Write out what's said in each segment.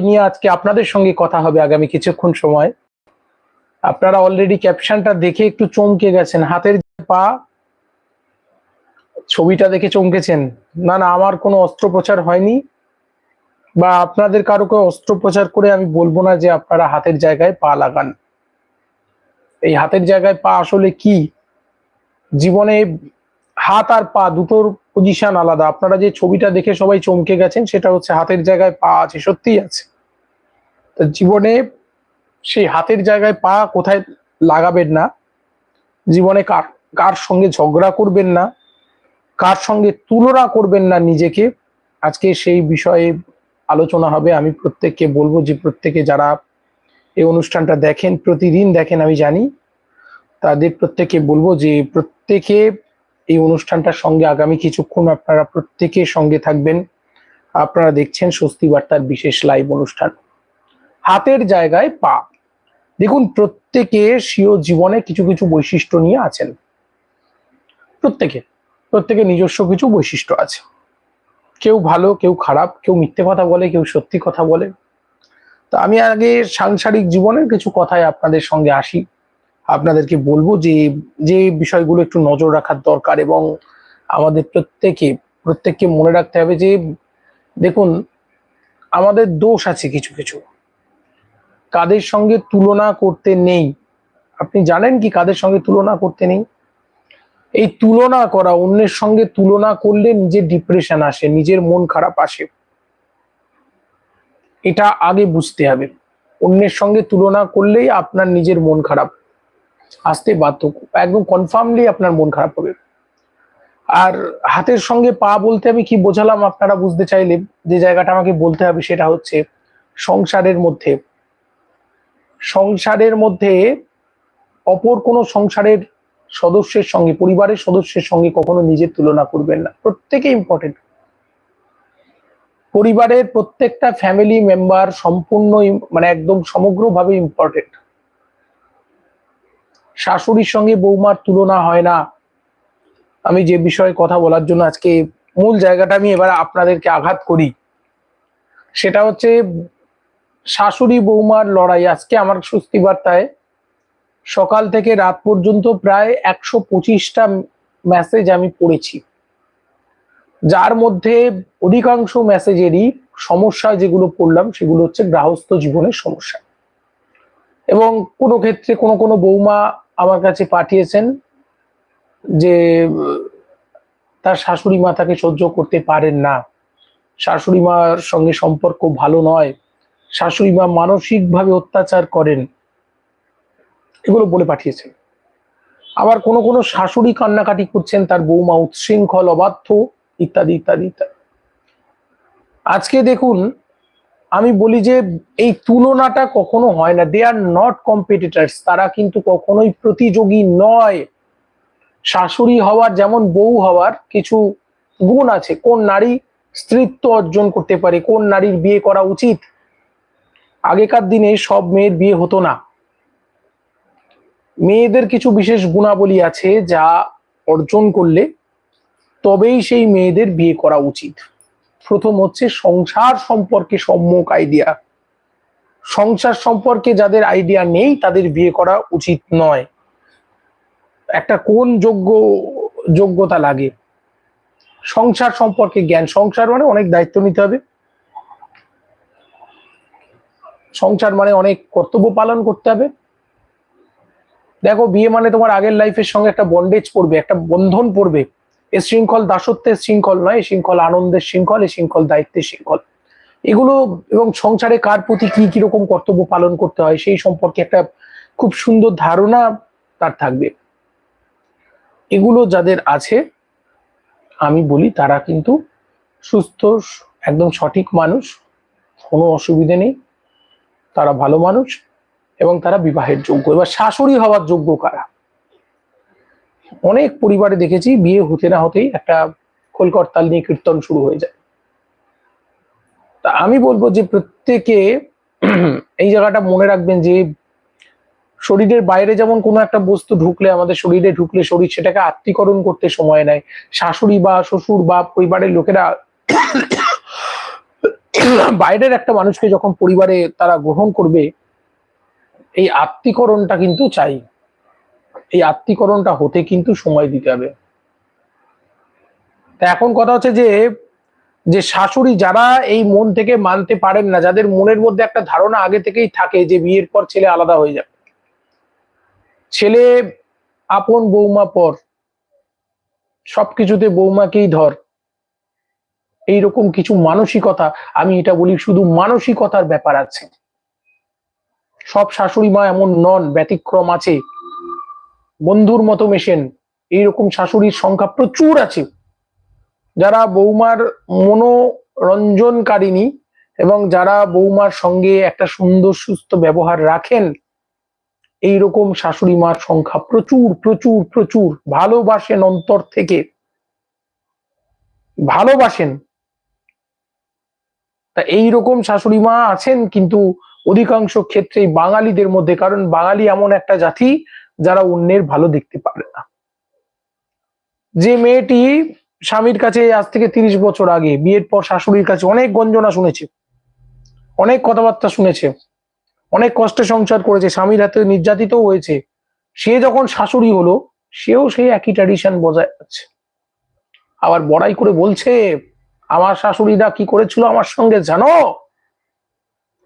নিয়ে আজকে আপনাদের সঙ্গে কথা হবে আগামী কিছুক্ষণ সময়। আপনারা অলরেডি ক্যাপশনটা দেখে একটু চমকে গেছেন, হাতের পা ছবিটা দেখে চমকেছেন। না না, আমার কোনো অস্ত্রোপচার হয়নি বা আপনাদের কারোকে অস্ত্রোপচার করে আমি বলব না যে আপনারা হাতের জায়গায় পা লাগান। এই হাতের জায়গায় পা আসলে কি? জীবনে হাত আর পা দুটোর পজিশন আলাদা। আপনারা যে ছবিটা দেখে সবাই চমকে গেছেন, সেটা হচ্ছে হাতের জায়গায় পা আছে, সত্যিই আছে। তো জীবনে সেই হাতের জায়গায় পা কোথায় লাগাবেন না? জীবনে কার কার সঙ্গে ঝগড়া করবেন না? কার সঙ্গে তুলনা করবেন না নিজেকে? আজকে সেই বিষয়ে আলোচনা হবে। আমি প্রত্যেককে বলব যে প্রত্যেকে যারা এই অনুষ্ঠানটা দেখেন, প্রতিদিন দেখেন, আমি জানি, তাদের প্রত্যেকে বলব যে প্রত্যেকে এই অনুষ্ঠানটার সঙ্গে আগামী কিছুক্ষণ আপনারা প্রত্যেকে সঙ্গে থাকবেন। আপনারা দেখছেন স্বস্তি বার্তার বিশেষ লাইভ অনুষ্ঠান। হাতের জায়গায় পা। দেখুন, প্রত্যেকে স্বীয় জীবনে কিছু কিছু বৈশিষ্ট্য নিয়ে আছেন। প্রত্যেকে প্রত্যেকে নিজস্ব কিছু বৈশিষ্ট্য আছে। কেউ ভালো, কেউ খারাপ, কেউ মিথ্যে কথা বলে, কেউ সত্যি কথা বলে। তো আমি আগে সাংসারিক জীবনের কিছু কথায় আপনাদের সঙ্গে আসি। আপনাদেরকে বলব যে যে বিষয়গুলো একটু নজর রাখার দরকার এবং আমাদের প্রত্যেকে, প্রত্যেককে মনে রাখতে হবে যে, দেখুন, আমাদের দোষ আছে কিছু কিছু। কাদের সঙ্গে তুলনা করতে নেই। আপনি জানেন কি কাদের সঙ্গে তুলনা করতে নেই? এই তুলনা করা, অন্যের সঙ্গে তুলনা করলে নিজের ডিপ্রেশন আসে, নিজের মন খারাপ আসে। এটা আগে বুঝতে হবে। অন্যের সঙ্গে তুলনা করলেই আপনার নিজের মন খারাপ। আসতে বাধ্য, একদম কনফার্মলি আপনার মন খারাপ হবে। আর হাতের সঙ্গে পা বলতে আমি কি বোঝালাম আপনারা বুঝতে চাইলে, যে জায়গাটা আমাকে বলতে হবে সেটা হচ্ছে সংসারের মধ্যে। সংসারের মধ্যে অপর কোনো সংসারের সদস্যের সঙ্গে, পরিবারের সদস্যের সঙ্গে কখনো নিজের তুলনা করবেন না। প্রত্যেকে ইম্পর্টেন্ট পরিবারের প্রত্যেকটা ফ্যামিলি মেম্বার সম্পূর্ণ মানে একদম সমগ্রভাবে ইম্পর্টেন্ট শাশুড়ির সঙ্গে বৌমার তুলনা হয় না। আমি যে বিষয়ে কথা বলার জন্য আজকে মূল জায়গাটা আমি এবার আপনাদেরকে আঘাত করি। সেটা হচ্ছে শাশুড়ি বৌমার লড়াই। আজকে আমার স্বস্তি বার্তায় সকাল থেকে রাত পর্যন্ত প্রায় একশো পঁচিশটা মেসেজ আমি পড়েছি। যার মধ্যে অধিকাংশ মেসেজেরই সমস্যা যেগুলো পড়লাম, সেগুলো হচ্ছে গৃহস্থ জীবনের সমস্যা। এবং কোনো ক্ষেত্রে কোনো কোনো বৌমা আমার কাছে পাঠিয়েছেন যে, তার শাশুড়ি মা তাকে সহ্য করতে পারেন না। শাশুড়ি মার সঙ্গে সম্পর্ক ভালো নয়। শাশুড়ি মা মানসিকভাবে অত্যাচার করেন। এগুলো বলে পাঠিয়েছেন। আবার কোনো কোনো শাশুড়ি কান্নাকাটি করছেন, তার বৌমা উচ্ছৃঙ্খল অবাধ্য, ইত্যাদি ইত্যাদি ইত্যাদি। আজকে দেখুন আমি বলি যে এই তুলনাটা কখনো হয় না। দে আর নট কম্পিটিটার্স তারা কিন্তু কখনোই প্রতিযোগী নয়। শাশুড়ি হওয়ার যেমন বউ হওয়ার কিছু গুণ আছে। কোন নারী স্ত্রীত্ব অর্জন করতে পারে, কোন নারীর বিয়ে করা উচিত? আগেকার দিনে সব মেয়ের বিয়ে হতো না। মেয়েদের কিছু বিশেষ গুণাবলী আছে যা অর্জন করলে তবেই সেই মেয়েদের বিয়ে করা উচিত। প্রথম হচ্ছে সংসার সম্পর্কে সম্যক আইডিয়া সংসার সম্পর্কে যাদের আইডিয়া নেই, তাদের বিয়ে করা উচিত নয়। একটা কোন যোগ্য, যোগ্যতা লাগে? সংসার সম্পর্কে জ্ঞান। সংসার মানে অনেক দায়িত্ব নিতে হবে। সংসার মানে অনেক কর্তব্য পালন করতে হবে। দেখো, বিয়ে মানে তোমার আগের লাইফের সঙ্গে একটা বন্ডেজ পড়বে, একটা বন্ধন পড়বে। এ শৃঙ্খল দাসত্বের শৃঙ্খল নয় শৃঙ্খল আনন্দের শৃঙ্খল, এ শৃঙ্খল দায়িত্বের শৃঙ্খল। এগুলো এবং সংসারে কার প্রতি কি কীরকম কর্তব্য পালন করতে হয়, সেই সম্পর্কে একটা খুব সুন্দর ধারণা তার থাকবে। এগুলো যাদের আছে, আমি বলি তারা কিন্তু সুস্থ, একদম সঠিক মানুষ, কোনো অসুবিধে নেই। তারা ভালো মানুষ এবং তারা বিবাহের যোগ্য। এবার শাশুড়ি হওয়ার যোগ্য কারা? অনেক পরিবারে দেখেছি বিয়ে হতে না হতেই একটা খোলকর্তাল নিয়ে কীর্তন শুরু হয়ে যায়। তা আমি বলব যে প্রত্যেকে এই জায়গাটা মনে রাখবেন যে শরীরের বাইরে যেমন কোনো একটা বস্তু ঢুকলে, আমাদের শরীরে ঢুকলে শরীর সেটাকে আত্মীকরণ করতে সময় নেয়। শাশুড়ি বা শ্বশুর বা পরিবারের লোকেরা বাইরের একটা মানুষকে যখন পরিবারে তারা গ্রহণ করবে, এই আত্মীকরণটা কিন্তু চাই। এই আত্মীকরণটা হতে কিন্তু সময় দিতে হবে। তা এখন কথা হচ্ছে যে যে শাশুড়ি যারা এই মন থেকে মানতে পারেন না, যাদের মনের মধ্যে একটা ধারণা আগে থেকেই থাকে যে বিয়ের পর ছেলে আলাদা হয়ে যাবে। ছেলে আপন বৌমা পর, সবকিছুতে বৌমাকেই ধর। এইরকম কিছু মানসিকতা, আমি এটা বলি শুধু মানসিকতার ব্যাপার আছে। সব শাশুড়ি মা এমন নন, ব্যতিক্রম আছে। বন্ধুর মতো মেশেন। এইরকম শাশুড়ির সংখ্যা প্রচুর আছে। যারা বৌমার মনোরঞ্জনকারিনী এবং যারা বৌমার সঙ্গে একটা সুন্দর, সুস্থ ব্যবহার রাখেন, এইরকম শাশুড়ি মার সংখ্যা প্রচুর প্রচুর প্রচুর। ভালোবাসেন অন্তর থেকে। ভালোবাসেন। তা এইরকম শাশুড়ি মা আছেন, কিন্তু অধিকাংশ ক্ষেত্রেই বাঙালিদের মধ্যে, কারণ বাঙালি এমন একটা জাতি যারা অন্যের ভালো দেখতে পারে না। যে মেয়েটি স্বামীর কাছে আজ থেকে তিরিশ বছর আগে, বিয়ের পর শাশুড়ির কাছে অনেক গঞ্জনা শুনেছে, অনেক কথাবার্তা শুনেছে, অনেক কষ্টে সংসার করেছে, স্বামীর হাতে নির্যাতিত হয়েছে। সে যখন শাশুড়ি হলো, সেও সেই একই ট্র্যাডিশন বজায় আছে আবার বড়াই করে বলছে, আমার শাশুড়িরা কি করেছিল আমার সঙ্গে জানো?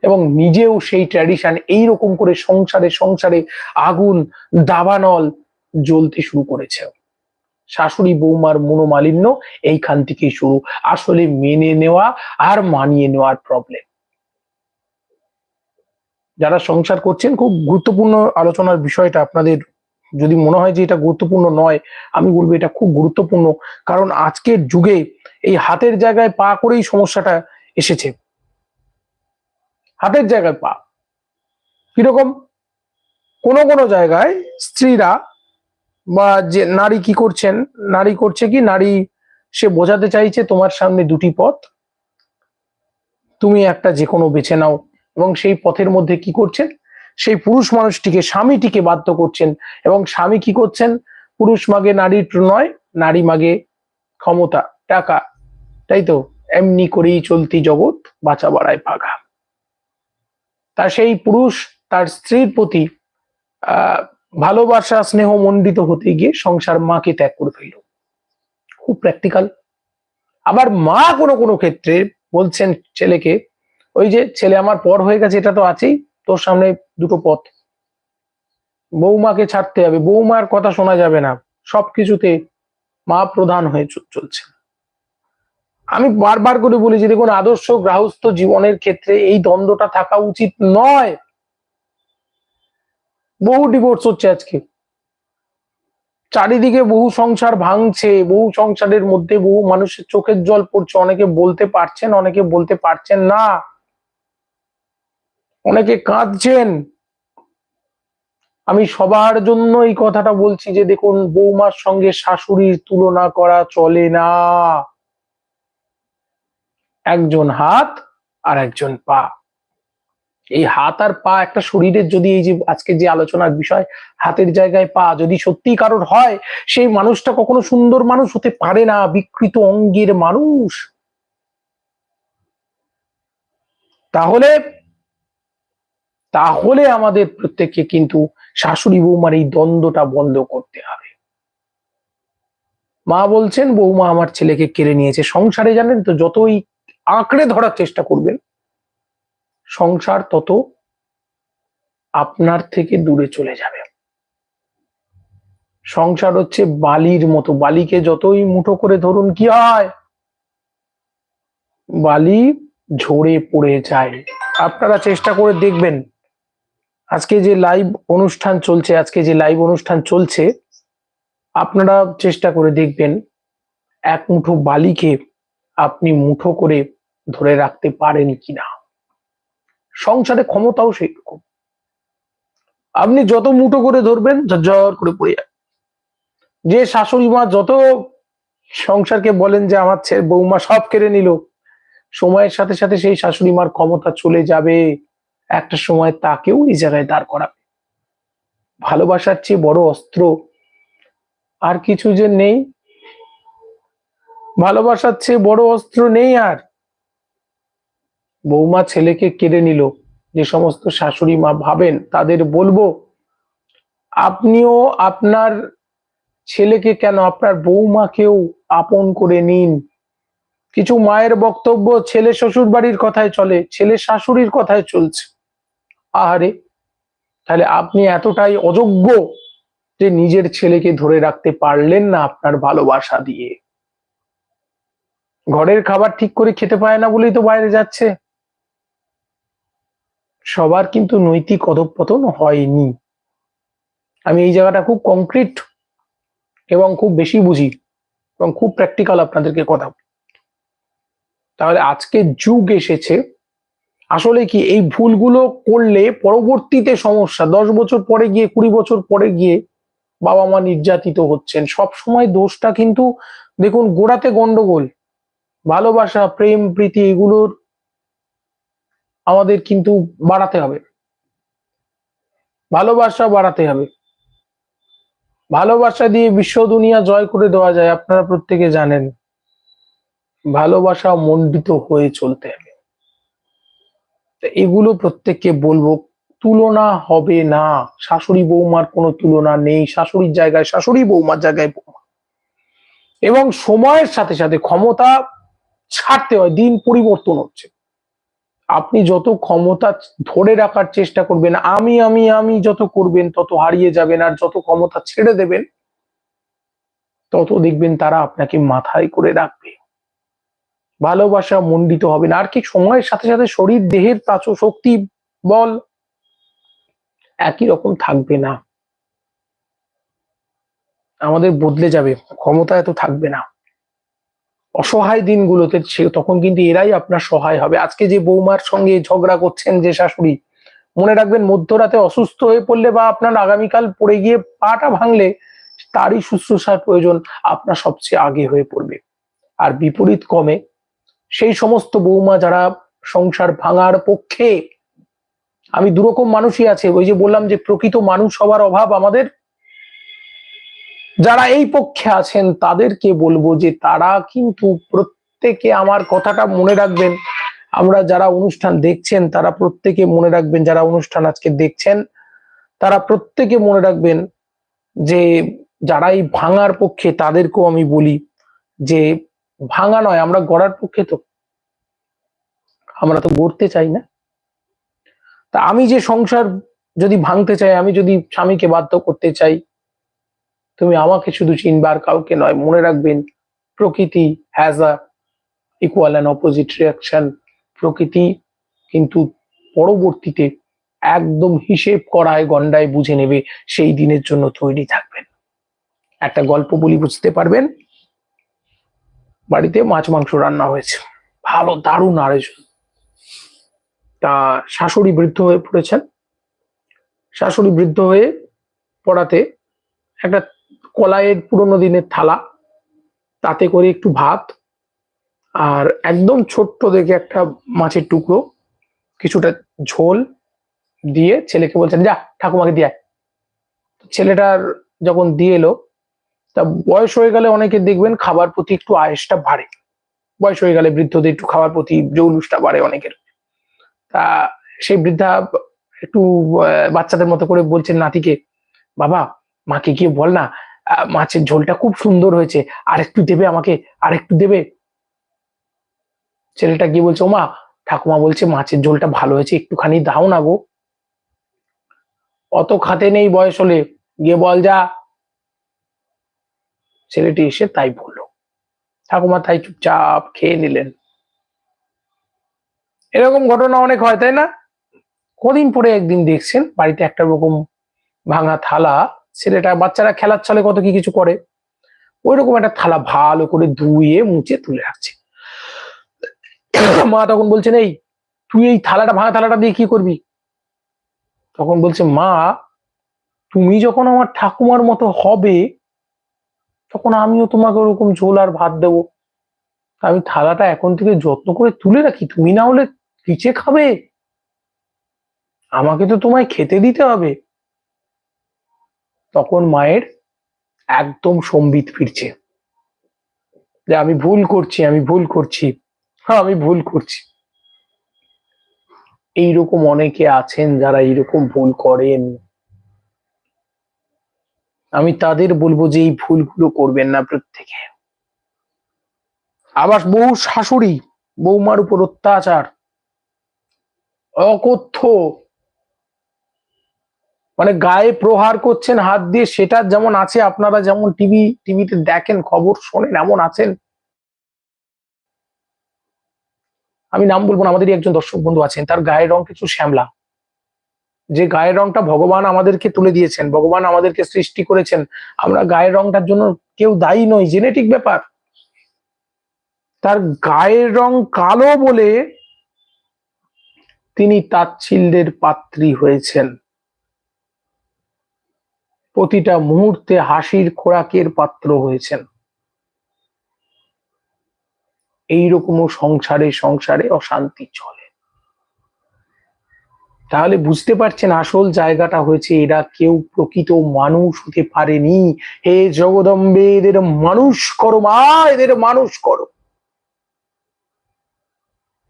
এবং নিজেও সেই ট্র্যাডিশন এইরকম করে সংসারে সংসারে আগুন, দাবানল জ্বলতে শুরু করেছে। শাশুড়ি বৌমার মনোমালিন্য এইখান থেকেই শুরু। আসলে মেনে নেওয়া আর মানিয়ে নেওয়ার প্রবলেম যারা সংসার করছেন, খুব গুরুত্বপূর্ণ আলোচনার বিষয়টা আপনাদের যদি মনে হয় যে এটা গুরুত্বপূর্ণ নয়, আমি বলব এটা খুব গুরুত্বপূর্ণ। কারণ আজকের যুগে এই হাতের জায়গায় পা করেই সমস্যাটা এসেছে। হাতের জায়গায় পা। কীরকম? কোনো কোনো জায়গায় স্ত্রীরা বা যে নারী কি করছেন, নারী করছে কি? নারী সে বোঝাতে চাইছে, তোমার সামনে দুটি পথ। তুমি একটা যে কোনো বেছে নাও। এবং সেই পথের মধ্যে কি করছেন? সেই পুরুষ মানুষটিকে, স্বামীটিকে বাধ্য করছেন। এবং স্বামী কি করছেন? পুরুষ মাগে নারীর নয়, নারী মাগে ক্ষমতা, টাকা। তাই তো? এমনি করেই চলতি জগৎ বাঁচা বাড়ায় পাগা তা সেই পুরুষ, তার স্ত্রীর প্রতি ভালোবাসা, স্নেহ মণ্ডিত হতে গিয়ে সংসার মাকে ত্যাগ করে ফেলল। খুব প্র্যাকটিক্যাল আবার মা কোনো কোনো ক্ষেত্রে বলছেন ছেলেকে, ওই যে ছেলে আমার পর হয়ে গেছে, এটা তো আছেই, তোর সামনে দুটো পথ। বৌমাকে ছাড়তে হবে, বৌমার কথা শোনা যাবে না, সবকিছুতে মা প্রধান হয়ে চলছে আমি বারবার করে বলি যে দেখুন, আদর্শ গ্রাহস্থ জীবনের ক্ষেত্রে এই দ্বন্দ্বটা থাকা উচিত নয়। বহু ডিভোর্স হচ্ছে আজকে। চারিদিকে বহু সংসার ভাঙছে, বহু সংসারের মধ্যে বহু মানুষের চোখের জল পড়ছে, অনেকে বলতে পারছেন, অনেকে বলতে পারছেন না। অনেকে কাঁদছেন। আমি সবার জন্য এই কথাটা বলছি যে, দেখুন, বৌমার সঙ্গে শাশুড়ির তুলনা করা চলে না। একজন হাত আর একজন পা। এই হাত আর পা একটা শরীরের যদি এই যে আজকে যে আলোচনার বিষয়, হাতের জায়গায় পা যদি সত্যি কারোর হয়, সেই মানুষটা কখনো সুন্দর মানুষ হতে পারে না, বিকৃত অঙ্গের মানুষ। তাহলে তাহলে আমাদের প্রত্যেককে কিন্তু শাশুড়ি বৌমার এই দ্বন্দ্বটা বন্ধ করতে হবে। মা বলছেন, বৌমা আমার ছেলেকে কেড়ে নিয়েছে। সংসারে জানেন তো, যতই আঁকড়ে ধরার চেষ্টা করবেন। সংসার তত আপনার থেকে দূরে চলে যাবে। সংসার হচ্ছে বালির মতো। বালিকে যতই মুঠো করে ধরুন, কি হয়? বালি ঝরে পড়ে যায়। আপনারা চেষ্টা করে দেখবেন। আজকে যে লাইভ অনুষ্ঠান চলছে, আজকে যে লাইভ অনুষ্ঠান চলছে, আপনারা চেষ্টা করে দেখবেন। এক মুঠো বালিকে আপনি মুঠো করে ধরে রাখতে পারেন কিনা? সংসারে ক্ষমতাও সেই রকম আপনি যত মুঠো করে ধরবেন, ঝরঝর করে পড়ে যাবে। যে শাশুড়ি মা যত সংসারকে বলেন যে, আমার ছেলে বৌমা সব কেড়ে নিল। সময়ের সাথে সাথে সেই শাশুড়ি মার ক্ষমতা চলে যাবে। একটা সময় তাকেও এই জায়গায় দাঁড় করাবে। ভালোবাসার চেয়ে বড় অস্ত্র আর কিছু যে নেই। ভালোবাসার চেয়ে বড় অস্ত্র নেই আর। বৌমা ছেলেকে কেড়ে নিল। যে সমস্ত শাশুড়ি মা ভাবেন তাদের বলব, আপনিও আপনার ছেলেকে কেন, আপনার বৌমাকেও আপন করে নিন? কিছু মায়ের বক্তব্য ছেলে শ্বশুর বাড়ির কথায় চলে, ছেলে শাশুড়ির কথায় চলছে। আহারে, তাহলে আপনি এতটাই অযোগ্য যে নিজের ছেলেকে ধরে রাখতে পারলেন না আপনার ভালোবাসা দিয়ে। ঘরের খাবার ঠিক করে খেতে পায় না বলেই তো বাইরে যাচ্ছে। সবার কিন্তু নৈতিক অধঃপতন হয়নি। আমি এই জায়গাটা খুব কংক্রিট এবং খুব বেশি বুঝি এবং খুব প্র্যাকটিক্যাল আপনাদেরকে কথা তাহলে আজকে যুগ এসেছে, আসলে কি এই ভুলগুলো করলে পরবর্তীতে সমস্যা, দশ বছর পরে গিয়ে, কুড়ি বছর পরে গিয়ে বাবা মা নির্যাতিত হচ্ছেন, সব সময় দোষটা কিন্তু দেখুন গোড়াতে গন্ডগোল, ভালোবাসা, প্রেম, প্রীতি, এগুলোর আমাদের কিন্তু বাড়াতে হবে। ভালোবাসা বাড়াতে হবে। ভালোবাসা দিয়ে বিশ্ব দুনিয়া জয় করে দেওয়া যায়, আপনারা প্রত্যেকে জানেন। ভালোবাসা মণ্ডিত হয়ে চলতে হবে। এগুলো প্রত্যেককে বলব, তুলনা হবে না। শাশুড়ি বৌমার কোনো তুলনা নেই। শাশুড়ির জায়গায় শাশুড়ি, বৌমার জায়গায় বৌমা। এবং সময়ের সাথে সাথে ক্ষমতা ছাড়তে হয়, দিন পরিবর্তন হচ্ছে। আপনি যত ক্ষমতা ধরে রাখার চেষ্টা করবেন, আমি আমি আমি যত করবেন, তত হারিয়ে যাবেন আর যত ক্ষমতা ছেড়ে দেবেন, তত দেখবেন তারা আপনাকে মাথায় করে রাখবে। ভালোবাসা মণ্ডিত হবে না। আর কি সময়ের সাথে সাথে শরীর, দেহের প্রাচ শক্তি, বল একই রকম থাকবে না। আমাদের বদলে যাবে, ক্ষমতা এত থাকবে না। অসহায় দিনগুলোতে তখন কিন্তু এরাই আপনার সহায় হবে। আজকে যে বৌমার সঙ্গে ঝগড়া করছেন যে শাশুড়ি, মনে রাখবেন মধ্যরাতে অসুস্থ হয়ে পড়লে বা আপনার আগামীকাল পড়ে গিয়ে পাটা ভাঙলে তারই শুশ্রূষার প্রয়োজন আপনার সবচেয়ে আগে হয়ে পড়বে। আর বিপরীত কমে সেই সমস্ত বৌমা যারা সংসার ভাঙার পক্ষে, আমি দুরকম মানুষই আছে, ওই যে বললাম যে প্রকৃত মানুষ হওয়ার অভাব আমাদের যারা এই পক্ষে আছেন, তাদেরকে বলব যে তারা কিন্তু প্রত্যেকে আমার কথাটা মনে রাখবেন। আমরা যারা অনুষ্ঠান দেখছেন, তারা প্রত্যেকে মনে রাখবেন, যারা অনুষ্ঠান আজকে দেখছেন, তারা প্রত্যেকে মনে রাখবেন যে যারা এই ভাঙার পক্ষে, তাদেরকেও আমি বলি যে ভাঙা নয়, আমরা গড়ার পক্ষে তো। আমরা তো গড়তে চাই না। তা আমি যে সংসার যদি ভাঙতে চাই, আমি যদি স্বামীকে বাধ্য করতে চাই তুমি আমাকে শুধু চিনবার কাউকে নয়, মনে রাখবেন, প্রকৃতি has a equal and opposite reaction প্রকৃতি কিন্তু পরবর্তীতে একদম হিসেব করায় গন্ডায় বুঝে নেবে, সেই দিনের জন্য তৈরি থাকবেন। একটা গল্প বলি, বুঝতে পারবেন? বাড়িতে মাছ মাংস রান্না হয়েছে। ভালো, দারুণ আয়োজন। তা শাশুড়ি বৃদ্ধ হয়ে পড়েছেন। শাশুড়ি বৃদ্ধ হয়ে পড়াতে একটা কলাইয়ের পুরোনো দিনের থালা, তাতে করে একটু ভাত আর একদম ছোট্ট দেখে একটা মাছের টুকরো, কিছুটা ঝোল দিয়ে ছেলেকে বলছেন, যা, ঠাকুমাকে দিয়ে ছেলেটার যখন দিয়ে এলো, তা বয়স হয়ে গেলে অনেকে দেখবেন খাবার প্রতি একটু আয়েসটা বাড়ে। বয়স হয়ে গেলে বৃদ্ধদের একটু খাবার প্রতি জৌলুসটা বাড়ে অনেকের। তা সেই বৃদ্ধা একটু বাচ্চাদের মতো করে বলছেন, নাতিকে, বাবা, মাকে গিয়ে বল না মাছের ঝোলটা খুব সুন্দর হয়েছে। আর একটু দেবে আমাকে আর একটু দেবে? ছেলেটা গিয়ে বলছে, ওমা, ঠাকুমা বলছে মাছের ঝোলটা ভালো হয়েছে, একটুখানি দাও না গো। অত খাতে নেই বয়স হলে, গিয়ে বল যা। ছেলেটি এসে তাই বলল। ঠাকুমা তাই চুপচাপ খেয়ে নিলেন। এরকম ঘটনা অনেক হয়, তাই না? কদিন পরে একদিন দেখছেন, বাড়িতে একটা রকম ভাঙা থালা ছেলেটা, বাচ্চারা খেলার ছলে কত কি কিছু করে? ওই রকম একটা থালা ভালো করে ধুয়ে, মুছে তুলে রাখছে। মা তখন বলছেন, এই, তুই এই থালাটা, ভাঙা থালাটা দিয়ে কি করবি? তখন বলছে, মা, তুমি যখন আমার ঠাকুমার মতো হবে, তখন আমিও তোমাকে ওরকম ঝোল আর ভাত দেবো। আমি থালাটা এখন থেকে যত্ন করে তুলে রাখি, তুমি না হলে কিচে খাবে? আমাকে তো তোমায় খেতে দিতে হবে। তখন মায়ের একদম সম্বিত ফিরছে। যে আমি ভুল করছি, আমি ভুল করছি হ্যাঁ আমি ভুল করছি। এইরকম অনেকে আছেন যারা এইরকম ভুল করেন। আমি তাদের বলব যে এই ভুলগুলো করবেন না প্রত্যেকে। আবার বহু শাশুড়ি, বৌমার উপর অত্যাচার, অকথ্য মানে গায়ে প্রহার করছেন, হাত দিয়ে সেটা যেমন আছে, আপনারা যেমন টিভি টিভিতে দেখেন, খবর শোনেন, এমন আছেন? আমি নাম বলব না, আমাদেরই একজন দর্শক বন্ধু আছেন, তার গায়ের রং কিছু শ্যামলা। যে গায়ের রংটা ভগবান আমাদেরকে তুলে দিয়েছেন, ভগবান আমাদেরকে সৃষ্টি করেছেন, আমরা গায়ের রংটার জন্য কেউ দায়ী নই, জেনেটিক ব্যাপার। তার গায়ের রং কালো বলে তিনি তাচ্ছিল্যের পাত্রী হয়েছেন। প্রতিটা মুহূর্তে হাসির খোরাকের পাত্র হয়েছেন। এইরকমও সংসারে সংসারে অশান্তি চলে। তাহলে বুঝতে পারছেন আসল জায়গাটা হয়েছে এরা কেউ প্রকৃত মানুষ হতে পারেনি। হে জগদম্বে, এদের মানুষ করো মা, এদের মানুষ করো।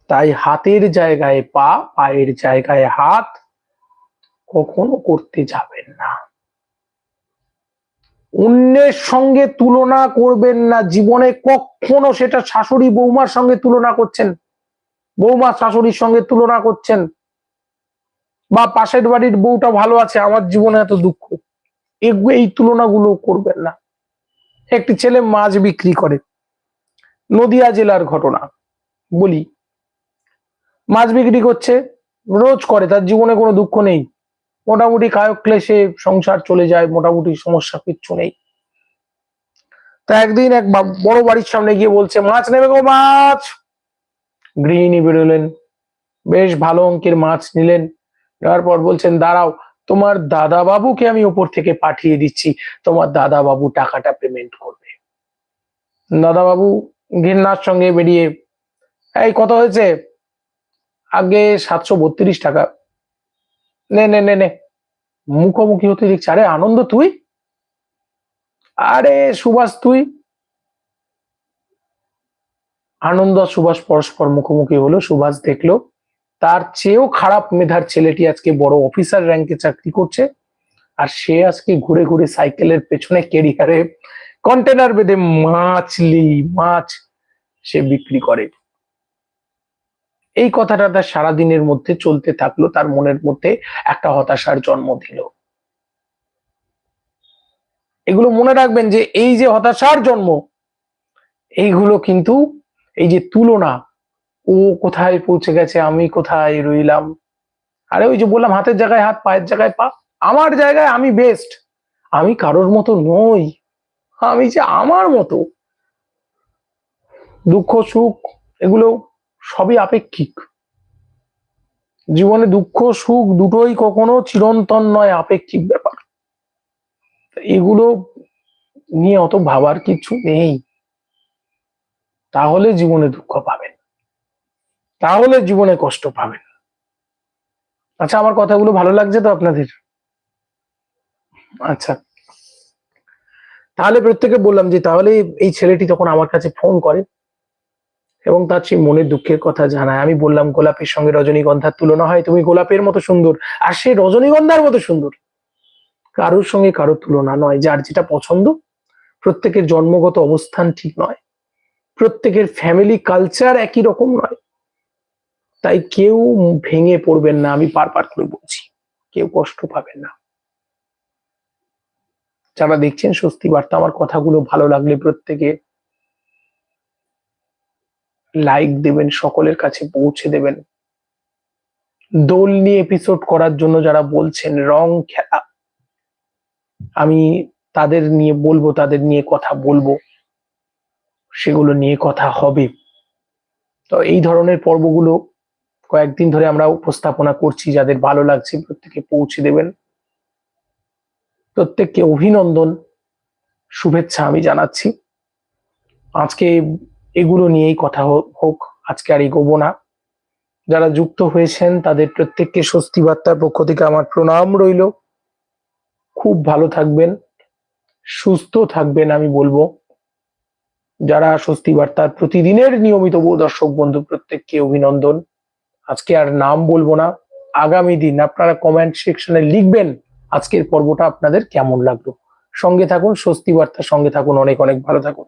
তাই হাতের জায়গায় পা, পায়ের জায়গায় হাত কখনো করতে যাবেন না। অন্যের সঙ্গে তুলনা করবেন না। জীবনে কখনো সেটা শাশুড়ি বৌমার সঙ্গে তুলনা করছেন। বৌমা শাশুড়ির সঙ্গে তুলনা করছেন। বা পাশের বাড়ির বউটা ভালো আছে, আমার জীবনে এত দুঃখ। এই তুলনাগুলো করবেন না। একটি ছেলে মাছ বিক্রি করে। নদিয়া জেলার ঘটনা। বলি, মাছ বিক্রি করছে, রোজ করে, তার জীবনে কোনো দুঃখ নেই। মোটামুটি কায়ক ক্লেশে সংসার চলে যায়, মোটামুটি সমস্যা কিচ্ছু নেই। তা একদিন এক বড় বাড়ির সামনে গিয়ে বলছে, মাছ নেবে গো মাছ। গৃহিণী বেরোলেন। বেশ ভালো অঙ্কের মাছ নিলেন। নেওয়ার পর বলছেন, দাঁড়াও, তোমার দাদা বাবুকে আমি উপর থেকে পাঠিয়ে দিচ্ছি। তোমার দাদা বাবু টাকাটা পেমেন্ট করবে। দাদা বাবু ঘৃণার সঙ্গে বেরিয়ে, এই কত হয়েছে? আগে সাতশো বত্রিশ টাকা। নে নে নে নে। মুখোমুখি হতে দেখছি। আরে, আনন্দ তুই? আরে, সুভাষ তুই? আনন্দ আর সুভাষ পরস্পর মুখোমুখি হলো সুভাষ দেখল। তার চেয়েও খারাপ মেধার ছেলেটি আজকে বড় অফিসার র্যাঙ্কে চাকরি করছে। আর সে আজকে ঘুরে ঘুরে সাইকেলের পেছনে কেরিয়ারে কন্টেনার বেঁধে মাছলি মাছ সে বিক্রি করে। এই কথাটা তার সারাদিনের মধ্যে চলতে থাকল, তার মনের মধ্যে একটা হতাশার জন্ম দিল। এগুলো মনে রাখবেন যে এই যে হতাশার জন্ম, এইগুলো কিন্তু এই যে তুলনা, ও কোথায় পৌঁছে গেছে, আমি কোথায় রইলাম? আরে ওই যে বললাম, হাতের জায়গায় হাত, পায়ের জায়গায় পা, আমার জায়গায় আমি বেস্ট আমি কারোর মতো নই, আমি যে আমার মতো। দুঃখ, সুখ, এগুলো সবই আপেক্ষিক। জীবনে দুঃখ, সুখ দুটোই কখনো চিরন্তন নয়, আপেক্ষিক ব্যাপার। এগুলো নিয়ে অত ভাবার কিছু নেই। তাহলে জীবনে দুঃখ পাবেন তাহলে জীবনে কষ্ট পাবেন আচ্ছা আমার কথাগুলো ভালো লাগছে তো আপনাদের? আচ্ছা। তাহলে প্রত্যেকে বললাম যে, তাহলে এই ছেলেটি তখন আমার কাছে ফোন করে। এবং তার সেই মনের দুঃখের কথা জানায়। আমি বললাম, গোলাপের সঙ্গে রজনীগন্ধার তুলনা হয়, তুমি গোলাপের মতো সুন্দর, আর সে রজনীগন্ধার মতো সুন্দর। কারোর সঙ্গে কারও তুলনা নয়, যার যেটা পছন্দ। প্রত্যেকের জন্মগত অবস্থান ঠিক নয়। প্রত্যেকের ফ্যামিলি কালচার একই রকম নয়। তাই কেউ ভেঙে পড়বেন না, আমি বারবার করে বলছি, কেউ কষ্ট পাবেন না। যারা দেখছেন স্বস্তি বার্তা আমার কথাগুলো ভালো লাগলে প্রত্যেকে লাইক দেবেন, সকলের কাছে পৌঁছে দেবেন। দোল নিয়ে এপিসোড করার জন্য যারা বলছেন, রং খেলা। আমি তাদের নিয়ে বলব, তাদের নিয়ে কথা বলব। সেগুলো নিয়ে কথা হবে। তো এই ধরনের পর্বগুলো কয়েকদিন ধরে আমরা উপস্থাপনা করছি, যাদের ভালো লাগছে প্রত্যেকে পৌঁছে দেবেন। প্রত্যেককে অভিনন্দন, শুভেচ্ছা আমি জানাচ্ছি। আজকে এগুলো নিয়েই কথা হোক, আজকে আর এগোবো না। যারা যুক্ত হয়েছেন, তাদের প্রত্যেককে স্বস্তি বার্তার পক্ষ থেকে আমার প্রণাম রইল। খুব ভালো থাকবেন, সুস্থ থাকবেন আমি বলব। যারা স্বস্তি বার্তার প্রতিদিনের নিয়মিত দর্শক বন্ধু, প্রত্যেককে অভিনন্দন। আজকে আর নাম বলব না, আগামী দিন আপনারা কমেন্ট সেকশনে লিখবেন আজকের পর্বটা আপনাদের কেমন লাগল। সঙ্গে থাকুন, স্বস্তি বার্তার সঙ্গে থাকুন, অনেক অনেক ভালো থাকুন।